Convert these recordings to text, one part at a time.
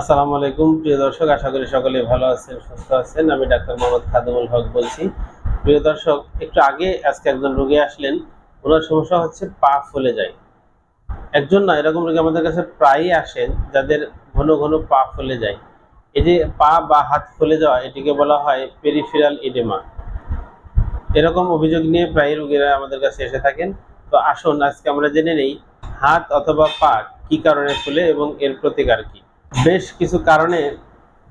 আসসালামু আলাইকুম। প্রিয় দর্শক, আশা করি সকলে ভালো আছেন, সুস্থ আছেন। আমি ডাক্তার মোহাম্মদ খাদুমুল হক বলছি। প্রিয় দর্শক, একটু আগে আজকে একজন রোগী আসলেন। ওনার সমস্যা হচ্ছে পা ফুলে যায়। একজন না, এরকম রোগী আমাদের কাছে প্রায়ই আসেন, যাদের ঘন ঘন পা ফুলে যায়। এই যে পা বা হাত ফুলে যাওয়া, এটিকে বলা হয় পেরিফেরাল ইডেমা এরকম অভিযোগ নিয়ে প্রায় রোগীরা আমাদের কাছে এসে থাকেন। তো আসুন, আজকে আমরা জেনে নেই, হাত অথবা পা কি কারণে ফুলে এবং এর প্রতিকার কি? বেশ কিছু কারণে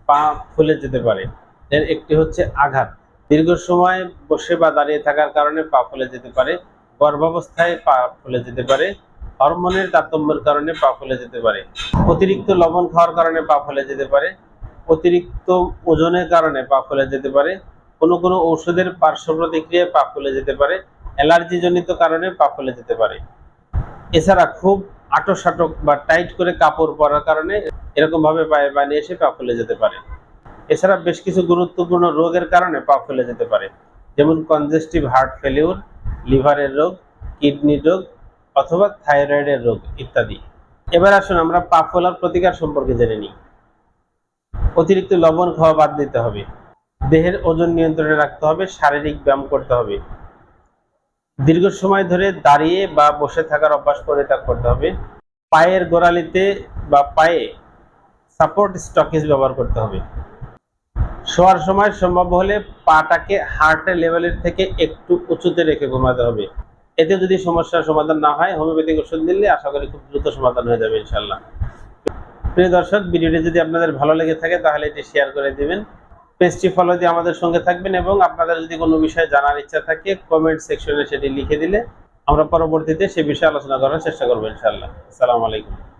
পা ফুলে যেতে পারে। এর একটি হচ্ছে আঘাত। দীর্ঘ সময় বসে বা দাঁড়িয়ে থাকার কারণে পা ফুলে যেতে পারে। গর্ভাবস্থায় পা ফুলে যেতে পারে। হরমোনের তারতম্যের কারণে পা ফুলে যেতে পারে। অতিরিক্ত লবণ খাওয়ার কারণে পা ফুলে যেতে পারে। অতিরিক্ত ওজনের কারণে পা ফুলে যেতে পারে। কোনো কোনো ঔষধের পার্শ্ব প্রতিক্রিয়ায় পা ফুলে যেতে পারে। অ্যালার্জিজনিত কারণে পা ফুলে যেতে পারে। এছাড়া খুব আটো সাটক বা টাইট করে কাপড় পরার কারণে এরকম ভাবে পায়ে বানিয়ে এসে পা ফুলে যেতে পারে। এছাড়া বেশ কিছু গুরুত্বপূর্ণ রোগের কারণে পা ফুলে যেতে পারে, যেমন কনজেস্টিভ হার্ট ফেলিউর লিভারের রোগ কিডনি রোগ অথবা থাইরয়েডের রোগ ইত্যাদি। এবার আসুন আমরা পা ফোলার প্রতিকার সম্পর্কে জেনে নিই। অতিরিক্ত লবণ খাওয়া বাদ দিতে হবে। দেহের ওজন নিয়ন্ত্রণে রাখতে হবে, শারীরিক ব্যায়াম করতে হবে। দীর্ঘ সময় ধরে দাঁড়িয়ে বা বসে থাকার অভ্যাস করে পরিত্যাগ করতে হবে। পায়ের গোড়ালিতে বা পায়ে সাপোর্ট স্টকেজ ব্যবহার করতে হবে। শোয়ার সময় সম্ভব হলে পাটাকে হার্টের লেভেলের থেকে একটু উঁচুতে রেখে ঘুমাতে হবে। এতে যদি সমস্যার সমাধান না হয়, হোমিওপ্যাথিক ওষুধ দিলে আশা করি খুব দ্রুত সমাধান হয়ে যাবে ইনশাল্লাহ প্রিয় দর্শক, ভিডিওটি যদি আপনাদের ভালো লেগে থাকে, তাহলে এটি শেয়ার করে দিবেন। পেজটি আমাদের সঙ্গে থাকবেন এবং আপনাদের যদি কোনো বিষয়ে জানার ইচ্ছা থাকে কমেন্ট সেকশনে সেটি লিখে দিলে আমরা পরবর্তীতে সে বিষয়ে আলোচনা করার চেষ্টা করব ইনশাল্লাহ আসসালামু আলাইকুম।